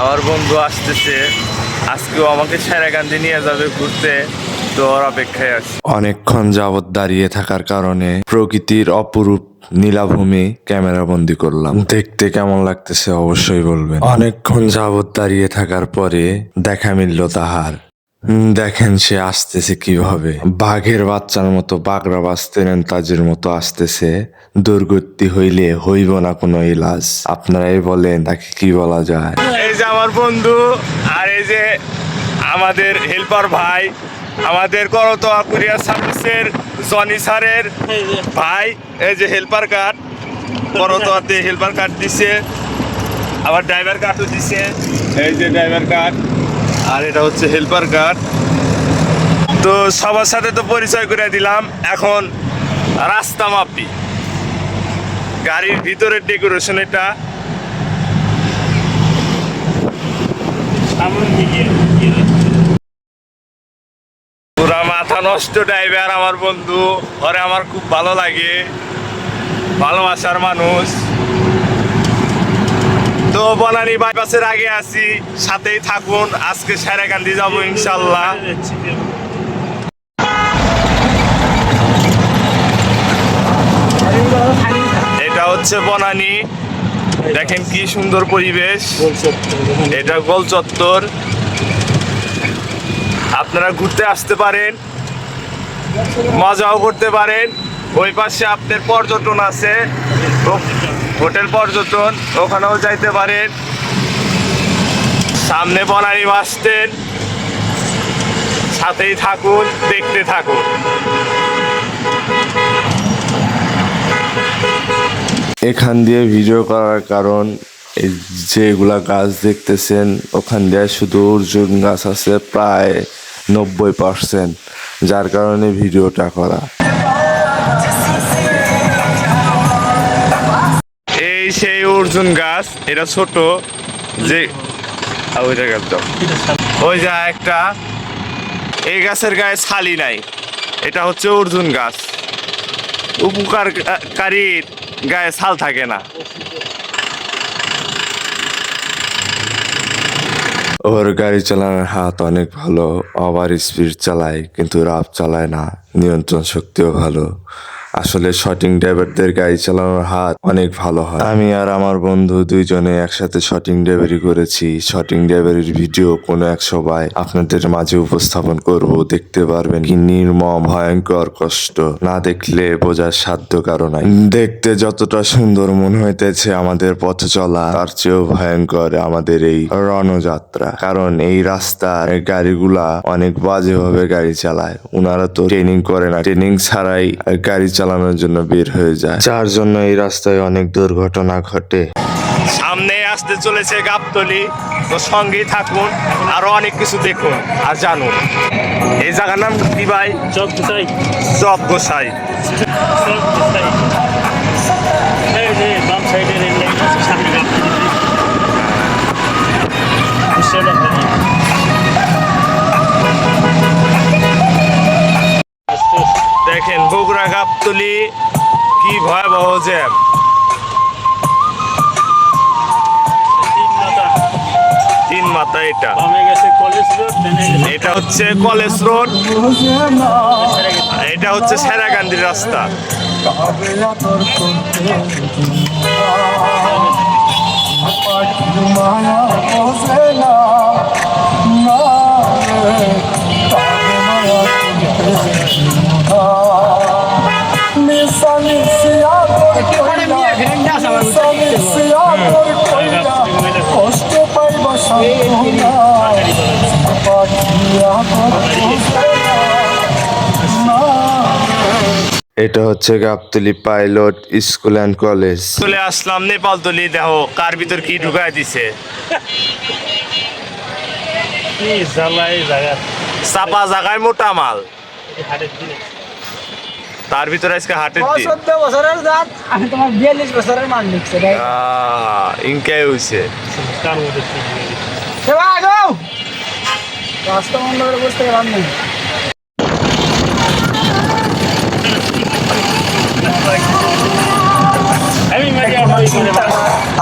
আমার বন্ধু আসতেছে। আজকেও আমাকে সেরাকান্দি নিয়ে যাবে ঘুরতে। তো ওর অপেক্ষায় আছি। অনেকক্ষণ যাবৎ দাঁড়িয়ে থাকার কারণে প্রকৃতির অপরূপ নীলাভূমি ক্যামেরা বন্দি করলাম। দেখতে কেমন লাগতেছে অবশ্যই বলবেন। অনেকক্ষণ যাবৎ দাঁড়িয়ে থাকার পরে দেখা মিলল তাহার। দেখেন সে আসতেছে কীভাবে। বাঘের বাচ্চার মতো বাঘরা বাঁচতে নেন তাজের মতো আসতেছে। দুর্গতি হইলে হইব না কোনো ইলাজ। আপনারাই বলেন, তাকে কি বলা যায়? এই যে আমার বন্ধু আর এই যে আমাদের হেল্পার ভাই, আমাদের করতোয়া কুরিয়ার সার্ভিসের জনি স্যারের ভাই, এই যে হেল্পার কার্ড, করতোয়াতে হেল্পার কার্ড দিছে, আবার ড্রাইভার কার্ডও দিছে। এই যে ড্রাইভার কার্ড আর এটা হচ্ছে হেল্পার কার্ড। তো সবার সাথে তো পরিচয় করে দিলাম। এখন রাস্তা মাপি। গাড়ির ভিতরের ডেকোরেশন এটা। পুরা মাথা নষ্ট ড্রাইভার আমার বন্ধু। ওরে আমার খুব ভালো লাগে। ভালোবাসার মানুষ। তো বনানি বাইপাসের আগে আছি, সাথেই থাকুন, আজকে সেরাকান্দি যাব ইনশাল্লাহ। এটা হচ্ছে বনানি। দেখেন কি সুন্দর পরিবেশ। এটা গোল চত্বর। আপনারা ঘুরতে আসতে পারেন, মজাও করতে পারেন। ওই পাশে আপনার পর্যটন আছে। হোটেল পর্যটন, ওখানেও যাইতে পারেন। সামনে বনানি বাস স্ট্যান্ড। সাথেই থাকুন, দেখতে থাকুন। এখান দিয়ে ভিডিও করার কারণ যেগুলা গাছ দেখতেছেন, ওখান দিয়ে শুধু অর্জুন গাছ আছে প্রায় নব্বই পার্সেন্ট যার কারণে ভিডিওটা করা। এই সেই অর্জুন গাছ, এটা ছোট, যে ওই যা একটা, এই গাছের গায়ে ছালি নাই, এটা হচ্ছে অর্জুন গাছ। গায়ে ছাল থাকে না। ওর গাড়ি চালানোর হাত অনেক ভালো ওভার স্পিড চালায়, কিন্তু রাফ চালায় না, নিয়ন্ত্রণ শক্তিও ভালো। আসলে শটিং ড্রাইভারদের গাড়ি চালানোর হাত অনেক ভালো হয়। আমি আর আমার বন্ধু দুইজনে একসাথে শটিং ড্রাইভারি করেছি। শটিং ড্রাইভারির ভিডিও কোনো এক সবাই আপনাদের মাঝে উপস্থাপন করব। দেখতে পারবেন কি নির্মম, ভয়ঙ্কর কষ্ট। না দেখলে বোঝার সাধ্য কারণ দেখতে যতটা সুন্দর মনে হইতেছে আমাদের পথ চলা, তার চেয়েও ভয়ঙ্কর আমাদের এই রণযাত্রা। কারণ এই রাস্তার গাড়িগুলা অনেক বাজেভাবে গাড়ি চালায়। ওনারা তো ট্রেনিং করে না। ট্রেনিং ছাড়াই গাড়ি চালানোর জন্য বের হয়ে যায়। যার জন্য এই রাস্তায় অনেক দুর্ঘটনা ঘটে। সামনে আসতে চলেছে গাবতলি। তো সঙ্গেই থাকুন আরও অনেক কিছু দেখুন আর জানুন। এই জায়গার নাম কি ভাই? চক চাই চক গোসাই। চক চাই দেখেন বগুড়া গাবতলি কি ভয়াবহ জ্যাম। তিন মাথা। এটা। বামে গেছে কলেজ রোড এটা হচ্ছে কলেজ রোড। এটা হচ্ছে সেরাকান্দির রাস্তা। কষ্ট পাইব এটা হচ্ছে Gabtali pilot school and college. চলে আসলাম নেপাল নেপালতলি দেখো কার ভিতর কি ঢুকায় দিছে। কি জ্বালাই জায়গা চাপা জায়গায় মোটা মাল। তার ভিতরে আজকে হাটের দিন। চোদ্দ বছরের জাত আমি তোমার বিয়াল্লিশ বছরের মান লিখছে ইনকাই হয়ে রাস্তা বন্ধ করে বসতে গেলাম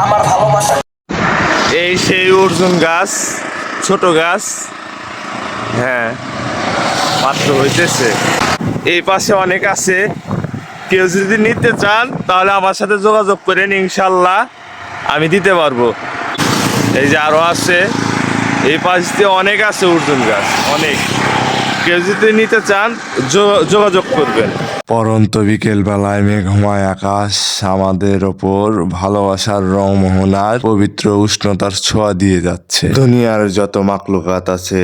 আমার এই সেই অর্জুন গাছ ছোট গাছ। হ্যাঁ মাত্র হইতেছে। এই পাশে অনেক আছে। কেউ যদি নিতে চান, তাহলে আমার সাথে যোগাযোগ করেন, ইনশাল্লাহ আমি দিতে পারব। এই যে আরও আছে। এই পাশ অনেক আছে অর্জুন গাছ, অনেক। কেউ যদি নিতে চান যোগাযোগ করবেন। পরন্ত বিকেল বেলায় মেঘময় আকাশ আমাদের ওপর ভালোবাসার রং মোহনার পবিত্র উষ্ণতার ছোঁয়া দিয়ে যাচ্ছে। দুনিয়ার যত মাকলুকাত আছে,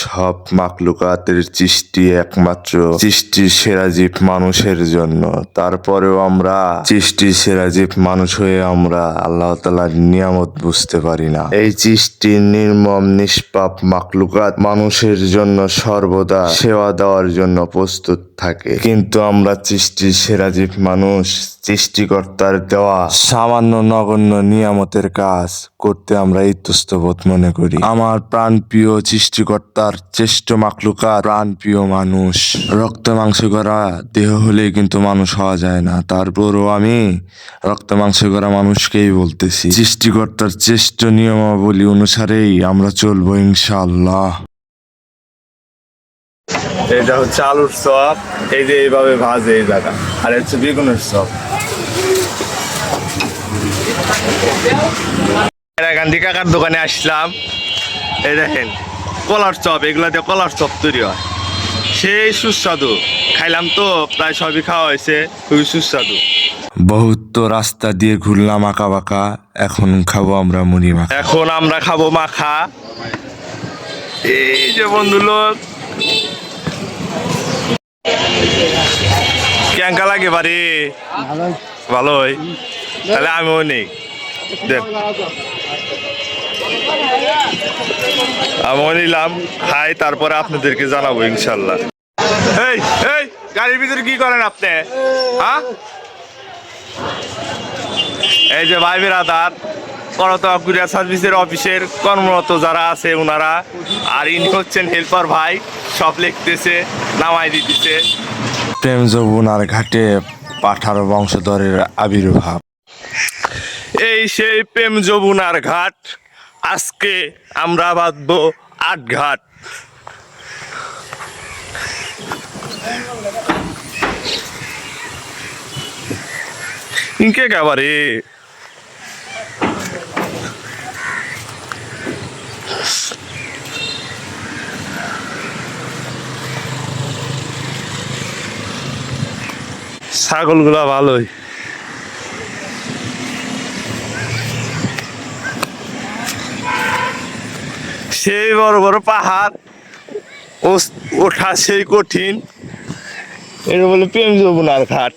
সব মাকলুকাতের সৃষ্টি একমাত্র সৃষ্টির সেরা জীব মানুষের জন্য। তারপরেও আমরা সৃষ্টির সেরা জীব মানুষ হয়ে আমরা আল্লাহ তালার নিয়ামত বুঝতে পারি না। এই সৃষ্টির নির্মম, নিষ্পাপ মাকলুকাত মানুষের জন্য সর্বদা সেবা দেওয়ার জন্য প্রস্তুত থাকে। কিন্তু আমরা সৃষ্টির সেরা জীব মানুষ, সৃষ্টিকর্তার দেওয়া সামান্য নগণ্য নিয়ামতের কাজ করতে আমরা ইতস্তবোধ মনে করি। আমার প্রাণ প্রিয় সৃষ্টিকর্তার চেষ্ট মাকলুকাত প্রাণ প্রিয় মানুষ। রক্ত মাংস করা দেহ হলেই কিন্তু মানুষ হওয়া যায় না। তারপরও আমি রক্ত মাংস করা মানুষকেই বলতেছি। সৃষ্টিকর্তার চেষ্ট নিয়মাবলী অনুসারেই আমরা চলবো ইনশাআল্লাহ। এটা হচ্ছে আলুর চপ। এই যে এইভাবে ভাজে এই জায়গা। আর হচ্ছে বেগুনের চপ। গান্ধী কাকার দোকানে আসলাম। এই দেখেন কলার চপ এগুলা দিয়ে কলার চপ তৈরি হয়। সেই সুস্বাদু। খাইলাম তো প্রায় সবই খাওয়া হয়েছে খুবই সুস্বাদু। বহুত তো রাস্তা দিয়ে ঘুরলাম আঁকা বাঁকা এখন খাব আমরা মুড়ি মাখা। এখন আমরা খাব মাখা। এই যে বন্ধু লোক ক্যাঙ্কা লাগে বাড়ি? ভালোই। তাহলে আমিও নেই। আমিও নিলাম। খাই, তারপরে আপনাদেরকে জানাব ইনশাল্লাহ। এই এই গাড়ির ভিতরে কি করেন আপনি? হ্যাঁ? এই যে ভাই বেরাদার করতোয়া কুরিয়ার সার্ভিসের অফিসের কর্মরত যারা আছে ওনারা আর ইনি হচ্ছেন হেল্পার ভাই সব লিখতেছে নামাই দিতেছে। প্রেম যমুনার ঘাটে পাঠার বংশধরের আবির্ভাব। এই সেই প্রেম যমুনার ঘাট আজকে আমরা বাঁধবো আট ঘাট ইনকে একেবারে ছাগলগুলা ভালোই। সেই বড় বড় পাহাড় ওঠা সেই কঠিন। এটা বলে প্রেম যমুনার ঘাট।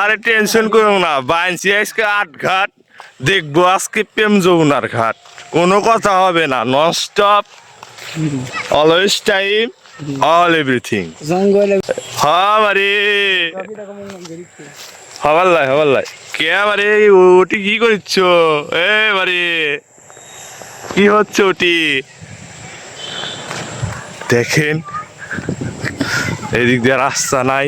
আরে টেনশন করো না, বাইনছি আজকে আট ঘাট, দেখব আজকে প্রেম যমুনার ঘাট। কোনো কথা হবে না non stop always time. All everything জঙ্গলে হ্যাঁ মারে। হবাল্লাই হবাল্লাই কে মারে? ওটি কি করছ এ মারে। কি হচ্ছে ওটি? দেখেন এদিক দিয়ে রাস্তা নাই।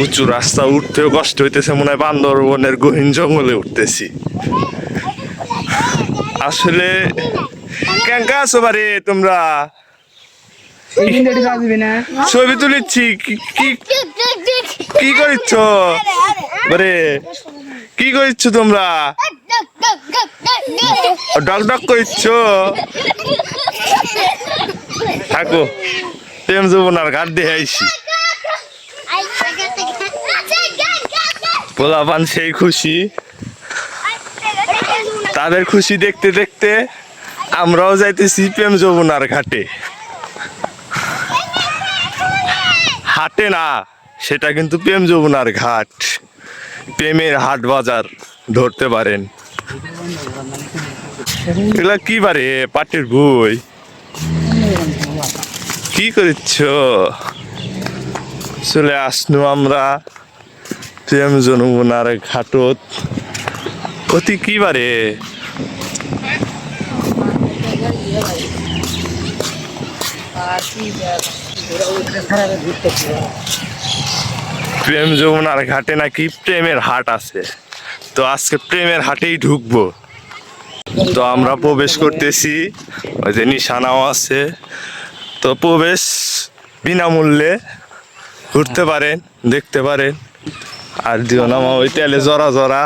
উঁচু রাস্তা উঠতেও কষ্ট হইতেছে মনে হয় বান্দরবনের গহীন জঙ্গলে উঠতেছি। আসলে কেঙ্কা আছো বারে তোমরা এই দিন এটি আসবি না ছবি তুলেছি, কি- কি করিচ্ছ? বারে, কি করিচ্ছ তোমরা? ডক ডক করিচ্ছ? থাকো। প্রেম যমুনার ঘাট দিয়ে আইসি পোলাপান সেই খুশি। তাদের খুশি দেখতে দেখতে আমরাও যাইতেছি প্রেম যমুনার ঘাটে। হাটে না, সেটা কিন্তু প্রেম যমুনার ঘাট। প্রেমের হাট বাজার ধরতে পারেন। এগুলা কি বারে? পাটের বই। কি করিচ্ছ? চলে আসনু আমরা প্রেম যমুনার ঘাটত। অতি কি বারে? প্রেম যমুনার ঘাটে নাকি প্রেমের হাট আছে। তো আজকে প্রেমের হাটেই ঢুকবো। তো আমরা প্রবেশ করতেছি, ওই যে নিশানাও আছে। তো প্রবেশ বিনামূল্যে ঘুরতে পারেন, দেখতে পারেন। আর দিও নামা ওই তেলে জরা জরা,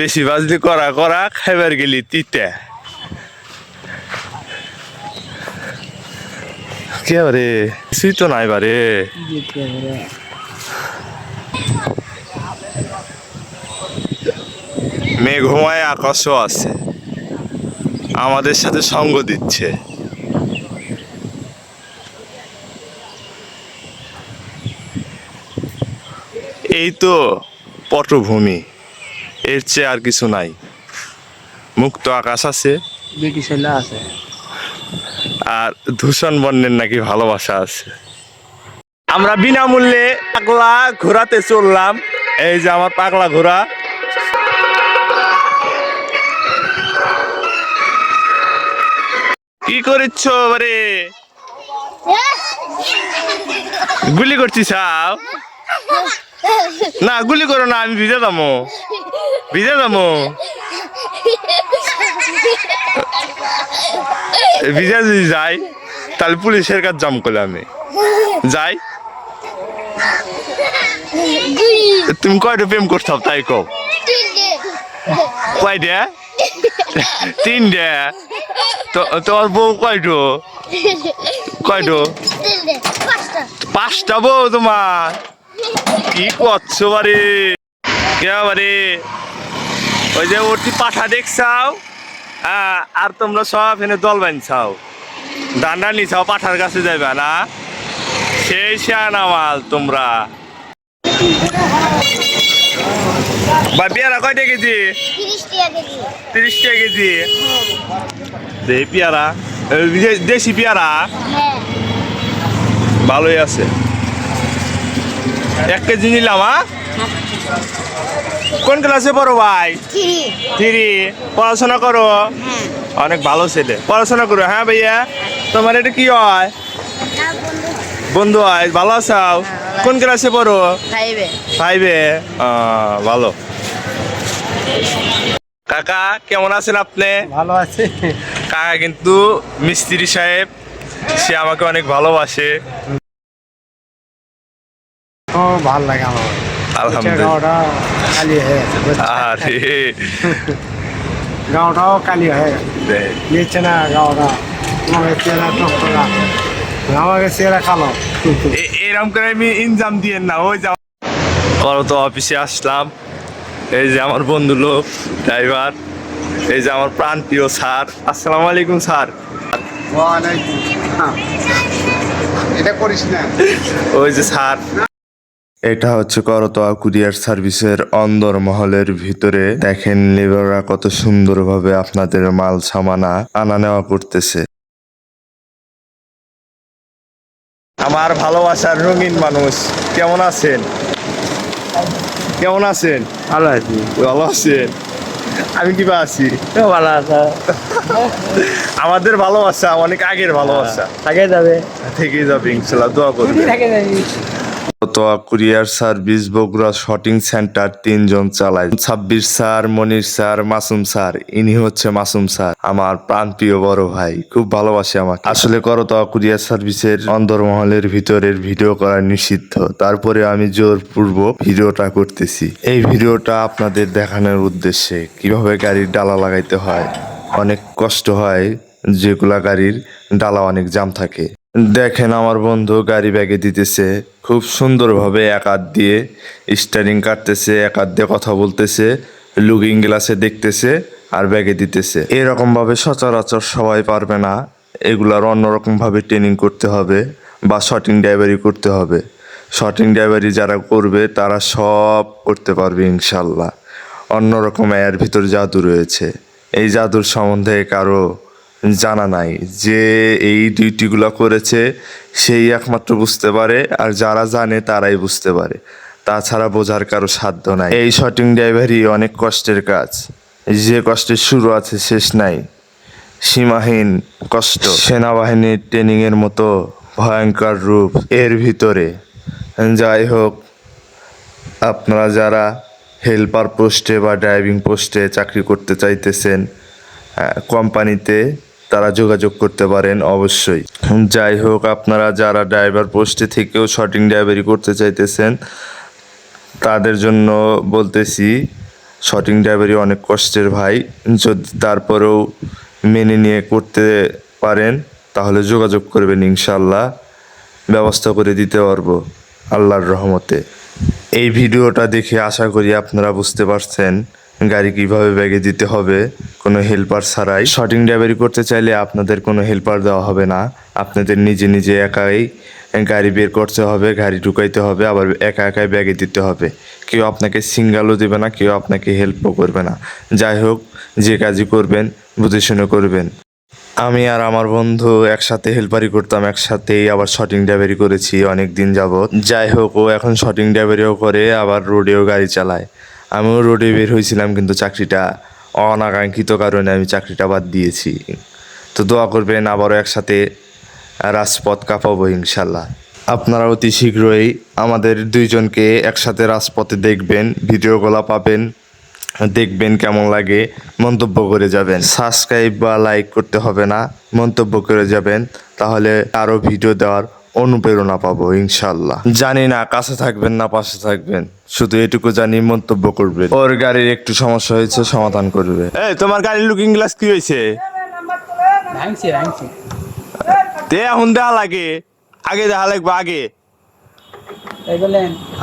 বেশি বাজলি করা করা খাইবার গেলি তিতে। কে বারে তো নাই বারে। মেঘময় আকাশও আছে। আমাদের সাথে সঙ্গ দিচ্ছে। এই তো পটভূমি। এর চেয়ে আর কিছু নাই। মুক্ত আকাশ আছে। আছে। আর দূষণ বর্ণের নাকি ভালোবাসা আছে। আমরা বিনামূল্যে পাগলা ঘোরাতে চললাম। এই যে আমার পাগলা ঘোরা কি করিচ্ছ বারে গুলি করছিস? না, গুলি করো না, আমি ভিজে দামো ভিজে দামো ভিজা যদি যাই, তাহলে পুলিশের কাছে জাম করলে আমি। যাই। তুমি কয়টা প্রেম করতাম তাই কও? কয়টা? তিনটা। তো, তোমার বউ কয়টো? কয়টো? পাঁচটা বউ তোমার। কি করছ বারে কে বারে ওই যে ওটি পাঠা দেখছাও? আর তোমরা সব এনে দল বানছাও ডান্ডা নিছাও পাঠার কাছে যাবে না? সেই শান মাল তোমরা। বা পেয়ারা কয়টা কেজি? তিরিশ টাকা কেজি। দে পেয়ারা। দেশি পেয়ারা? ভালোই আছে। এক কেজি নিলাম হ্যাঁ? কোন ক্লাসে পড়ো ভাই? থ্রি। পড়াশোনা করো? অনেক ভালো ছেলে। পড়াশোনা করো হ্যাঁ ভাইয়া? তোমার এটা কি হয়? বন্ধু। হয় ভালো আছাও? কোন ক্লাসে পড়ো? ফাইভে ভালো। কাকা কেমন আছেন আপনি? ভালো আছে। কাকা কিন্তু মিস্ত্রি সাহেব সে আমাকে অনেক ভালোবাসে। ও ভালো লাগে আমার। আলহামদুলিল্লাহ? আরে। গাঁওটাও কালি হয়ে নিচ্ছে না গাঁওটা। আমাকে চেহারা টকটকা। আমাকে চেহারা কালো। করে আমি ইনজাম দিয়ে না ওই যে তো অফিসে আসলাম। এই যে আমার বন্ধু লোক ড্রাইভার। এই যে আমার প্রাণ প্রিয় স্যার। আসসালামু আলাইকুম স্যার। এটা করিস না। ওই যে স্যার। এটা হচ্ছে করতোয়া কুরিয়ার সার্ভিসের অন্দর মহলের ভিতরে। দেখেন লেবাররা কত সুন্দরভাবে আপনাদের মাল সামানা আনা নেওয়া করতেছে। আমার ভালোবাসার রঙিন মানুষ কেমন আছেন? কেমন আছেন? ভালো আছি। ভালো আছেন? আমি কি বা আছি? ভালো আছে? আমাদের ভালোবাসা অনেক আগের ভালোবাসা। থাকে যাবে। থেকে যাবে ইনশাল্লাহ দোয়া করবে থাকে courier service, Bogura sorting centre তিনজন চালায়। ছাব্বিশ sir, Monir sir, Masum sir, ইনি হচ্ছে মাসুম স্যার, আমার প্রাণপ্রিয় বড় ভাই। খুব ভালোবাসে আমাকে। আসলে করতোয়া কুরিয়ার সার্ভিসের অন্দরমহলের ভিতরের ভিডিও করা নিষিদ্ধ। তারপরে আমি জোরপূর্বক ভিডিওটা করতেছি। এই ভিডিওটা আপনাদের দেখানোর উদ্দেশ্যে কীভাবে গাড়ির ডালা লাগাইতে হয়, অনেক কষ্ট হয়, যেগুলা গাড়ির ডালা অনেক জাম থাকে। দেখেন আমার বন্ধু গাড়ি ব্যাগে দিতেছে, খুব সুন্দরভাবে এক হাত দিয়ে স্টারিং কাটতেছে, এক হাত দিয়ে কথা বলতেছে লুকিং গ্লাসে দেখতেছে আর ব্যাগে দিতেছে। এরকমভাবে সচরাচর সবাই পারবে না, এগুলার অন্যরকম ভাবে ট্রেনিং করতে হবে বা শটিং ড্রাইভারি করতে হবে। শটিং ড্রাইভারি যারা করবে, তারা সব করতে পারবে ইনশাল্লাহ। অন্যরকম এর ভিতর জাদু রয়েছে। এই জাদুর সম্বন্ধে কারও জানা নাই। যে এই ডিউটিগুলো করেছে, সেই একমাত্র বুঝতে পারে আর যারা জানে তারাই বুঝতে পারে। তাছাড়া বোঝার কারও সাধ্য নাই। এই শটিং ড্রাইভারই অনেক কষ্টের কাজ। যে কষ্টের শুরু আছে, শেষ নাই। সীমাহীন কষ্ট। সেনাবাহিনীর ট্রেনিংয়ের মতো ভয়ঙ্কর রূপ এর ভিতরে। যাই হোক, আপনারা যারা হেল্পার পোস্টে বা ড্রাইভিং পোস্টে চাকরি করতে চাইতেছেন কোম্পানিতে তারা যোগাযোগ করতে পারেন অবশ্যই। যাই হোক, আপনারা যারা ড্রাইভার পোস্টে থেকেও শর্টিং ড্রাইভারি করতে চাইতেছেন, তাদের জন্য বলতেছি শর্টিং ড্রাইভারি অনেক কষ্টের ভাই। যদি তারপরেও মেনে নিয়ে করতে পারেন, তাহলে যোগাযোগ করবেন ইনশাল্লাহ ব্যবস্থা করে দিতে পারব আল্লাহর রহমতে। এই ভিডিওটা দেখে আশা করি আপনারা বুঝতে পারছেন। গাড়ি কীভাবে ব্যাগে দিতে হবে, কোনো হেল্পার ছাড়াই। শর্টিং ড্রাইভারি করতে চাইলে আপনাদের কোনো হেল্পার দেওয়া হবে না। আপনাদের নিজে নিজে একাই গাড়ি বের করতে হবে, গাড়ি ঢুকাইতে হবে, আবার একা একাই ব্যাগে দিতে হবে। কেউ আপনাকে সিঙ্গালও দেবে না, কেউ আপনাকে হেল্পও করবে না। যাই হোক, যে কাজই করবেন, বুঝে শুনে করবেন। আমি আর আমার বন্ধু একসাথে হেল্পারি করতাম, একসাথেই আবার শটিং ড্রাইভারি করেছি অনেক দিন যাবৎ। যাই হোক, ও এখন শটিং ড্রাইভারিও করে, আবার রোডেও গাড়ি চালায়। আমিও রোডে বের হয়েছিলাম, কিন্তু চাকরিটা অনাকাঙ্ক্ষিত কারণে আমি চাকরিটা বাদ দিয়েছি। তো দোয়া করবেন আবারও একসাথে রাজপথ কাঁপাবো ইনশাল্লাহ আপনারা অতি শীঘ্রই আমাদের দুইজনকে একসাথে রাজপথে দেখবেন, ভিডিও ভিডিওগুলো পাবেন, দেখবেন কেমন লাগে, মন্তব্য করে যাবেন। সাবস্ক্রাইব বা লাইক করতে হবে না, মন্তব্য করে যাবেন, তাহলে আরও ভিডিও দেওয়ার অনুপ্রেরণা পাবো ইনশাল্লাহ জানি না কাছে থাকবেন না পাশে থাকবেন। শুধু এটুকু জানি মন্তব্য করবে ওর গাড়ির একটু সমস্যা হয়েছে সমাধান করবে। এই তোমার গাড়ির লুকিং গ্লাস কি হয়েছে? ভাঙছি ভাঙছি। তে এখন দেখা লাগে। আগে দেখা লাগবে আগে।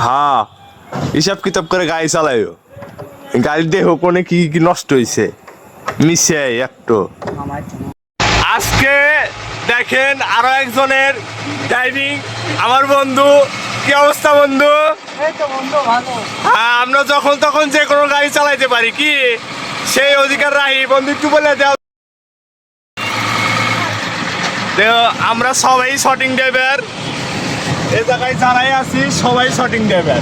হ্যাঁ হিসাব কিতাব করে গাড়ি চালাইও। গাড়ির দেহ কোনে কি কি নষ্ট হয়েছে মিশে একটু। আজকে দেখেন আরও একজনের ড্রাইভিং আমার বন্ধু কি অবস্থা বন্ধু? হ্যাঁ, আমরা যখন তখন যে কোনো গাড়ি চালাইতে পারি কি? সেই অধিকার রাহি। বন্ধু একটু বলে দেও। দেও, আমরা সবাই শটিং ড্রাইভার এ জায়গায় যারাই আছি সবাই শটিং ড্রাইভার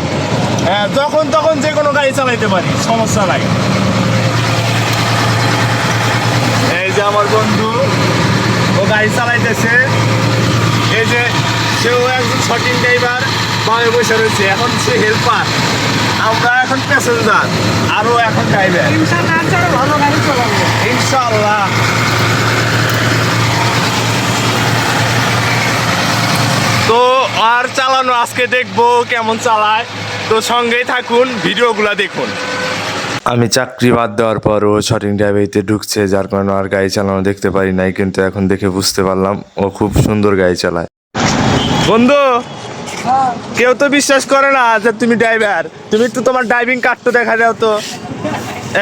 হ্যাঁ যখন তখন যে কোনো গাড়ি চালাইতে পারি সমস্যা নাই। এই যে আমার বন্ধু। গাড়ি চালাইতেছে। এই যে সেও একজন শটিং ড্রাইভার, বামে বসে রয়েছে। এখন সে হেল্পার। আমরা এখন প্যাসেঞ্জার আরও এখন ড্রাইভার ইনশাল্লাহ তো আর চালানো আজকে দেখব কেমন চালায়। তো সঙ্গেই থাকুন, ভিডিওগুলো দেখুন। আমি চাকরি বাদ দেওয়ার পর ও শটিং ড্রাইভারিতে ঢুকছে, যার কারণে আর গাড়ি চালানো দেখতে পারি নাই, কিন্তু এখন দেখে বুঝতে পারলাম ও খুব সুন্দর গাড়ি চালায়। বন্ধু, কেউ তো বিশ্বাস করে না যে তুমি ড্রাইভার। তুমি একটু তোমার ড্রাইভিং কার্ড তো দেখা দাও তো।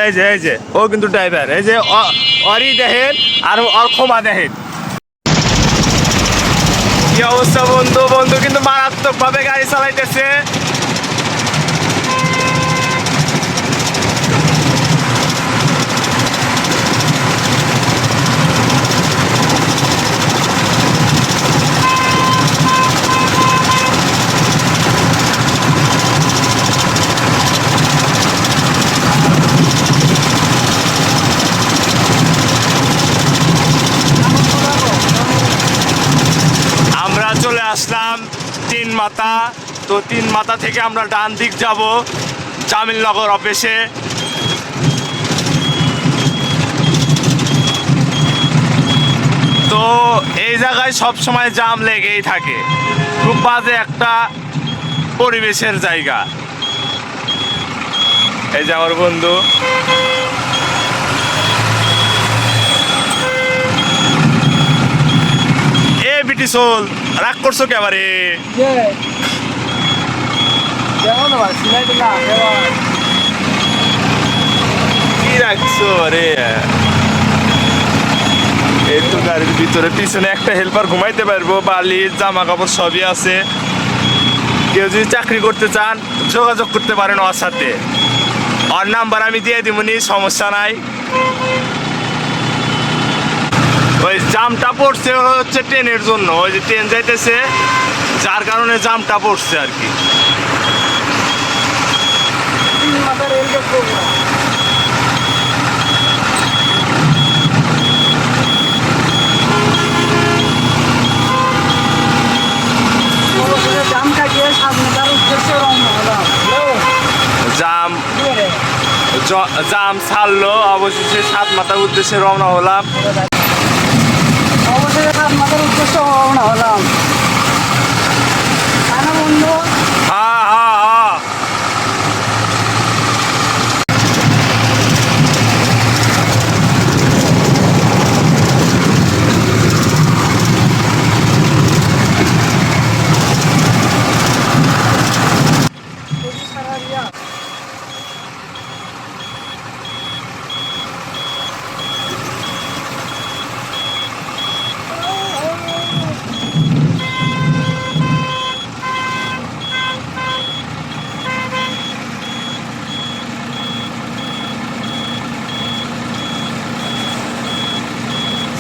এই যে এই যে, ও কিন্তু ড্রাইভার। এই যে অরি দেখেন আর ওর ক্ষমা দেখেন। কি অবস্থা বন্ধু? বন্ধু কিন্তু মারাত্মকভাবে গাড়ি চালাইতেছে আমরা চলে আসলাম, তিন মাথা। তো তিন মাথা থেকে আমরা ডান দিক যাব জামিলনগর অফিসে। তো এই জায়গায় সব সময় জাম লেগেই থাকে। খুব বাজে একটা পরিবেশের জায়গা। এই যে আমার বন্ধু। এ বিটি সোল। রাগ করছ কেবারে যে আবার কি রাখছো রে এই তো গাড়ির ভিতরে পিছনে একটা হেল্পার ঘুমাইতে পারব বালি জামা কাপড় সবই আছে। কেউ যদি চাকরি করতে চান যোগাযোগ করতে পারেন ওর সাথে। ওর নাম্বার আমি দিয়ে দিবনি সমস্যা নাই। ওই জামটা পড়ছে হচ্ছে ট্রেনের জন্য। ওই যে ট্রেন যাইতেছে, যার কারণে জামটা পড়ছে আর কি। জাম ছাড়লো, অবশেষে সাত মাথার উদ্দেশ্যে রওনা হলাম। অবশেষে আপনাদের উদ্দেশ্য রওনা হলাম তাই না বন্ধু হা হা হা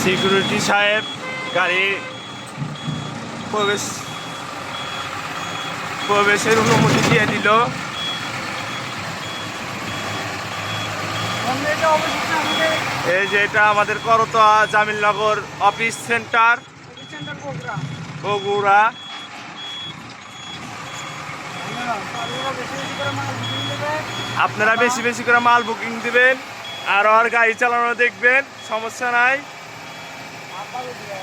সিকিউরিটি সাহেব গাড়ি প্রবেশ প্রবেশের অনুমতি দিয়ে দিল। এই যে এটা আমাদের করতোয়া জামিলনগর অফিস সেন্টার বগুড়া। আপনারা বেশি বেশি করে মাল বুকিং দেবেন আর আর গাড়ি চালানো দেখবেন সমস্যা নাই আপাতত দিয়ে।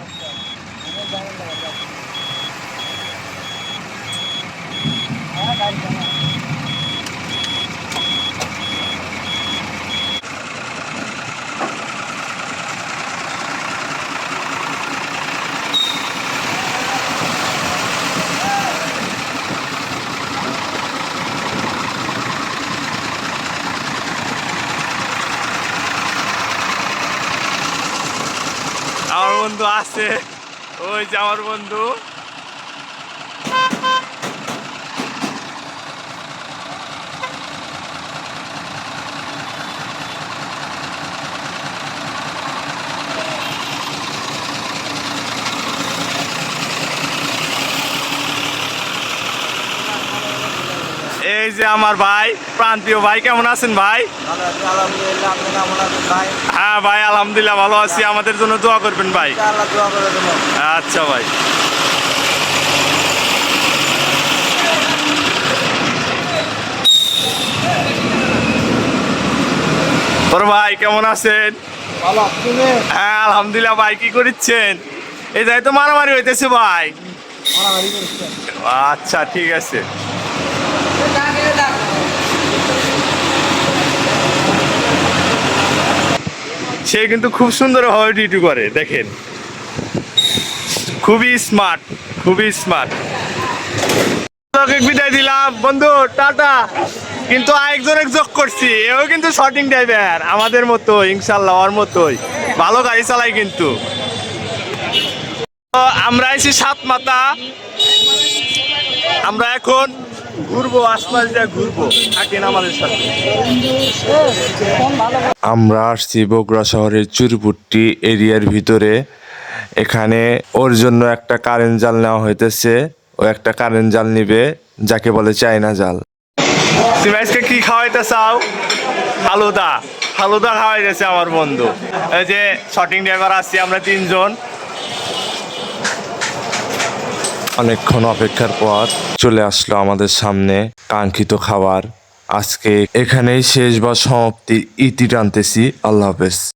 আচ্ছা, আমরা যাবেন না, যাবেন। হ্যাঁ, গাড়ি চালান। আমার বন্ধু আছে। ওই যে আমার বন্ধু এই যে আমার ভাই প্রান্তীয় ভাই কেমন আছেন ভাই? হ্যাঁ ভাই আলহামদুলিল্লাহ ভালো আছি। আমাদের জন্য দোয়া করবেন ভাই। আচ্ছা ভাই। বড় ভাই কেমন আছেন? হ্যাঁ আলহামদুলিল্লাহ ভাই কি করছেন? এই যাই তো মারামারি হইতেছে ভাই। আচ্ছা ঠিক আছে। সে কিন্তু খুব সুন্দরভাবে ডিউটি করে, দেখেন। খুবই স্মার্ট খুবই স্মার্ট বিদায় দিলাম, বন্ধু, টাটা। কিন্তু আরেকজনের যোগ করছি, এও কিন্তু শর্টিং ড্রাইভার আমাদের মতো ইনশাল্লাহ, ওর মতোই। ভালো গাড়ি চালাই কিন্তু। আমরা এসেছি সাত মাথা। আমরা এখন ঘুরবো আশপাশ দিয়ে ঘুরবো থাকেন আমাদের সাথে। আমরা আসছি বগুড়া শহরের চুরপুট্টি এরিয়ার ভিতরে। এখানে ওর জন্য একটা কারেন্ট জাল নেওয়া হইতেছে। ও একটা কারেন্ট জাল নিবে যাকে বলে চায়না জাল। তুমি আজকে কি খাওয়াইতে চাও? হালুদা। হালুদা খাওয়াইতেছে আমার বন্ধু। এই যে শটিং ড্রাইভার আসছি আমরা তিনজন। অনেকক্ষণ অপেক্ষার পর চলে আসলো আমাদের সামনে কাঙ্ক্ষিত খাবার। আজকে এখানেই শেষ বা সমাপ্তি। ইতি টানতেছি। আল্লাহ হাফেজ।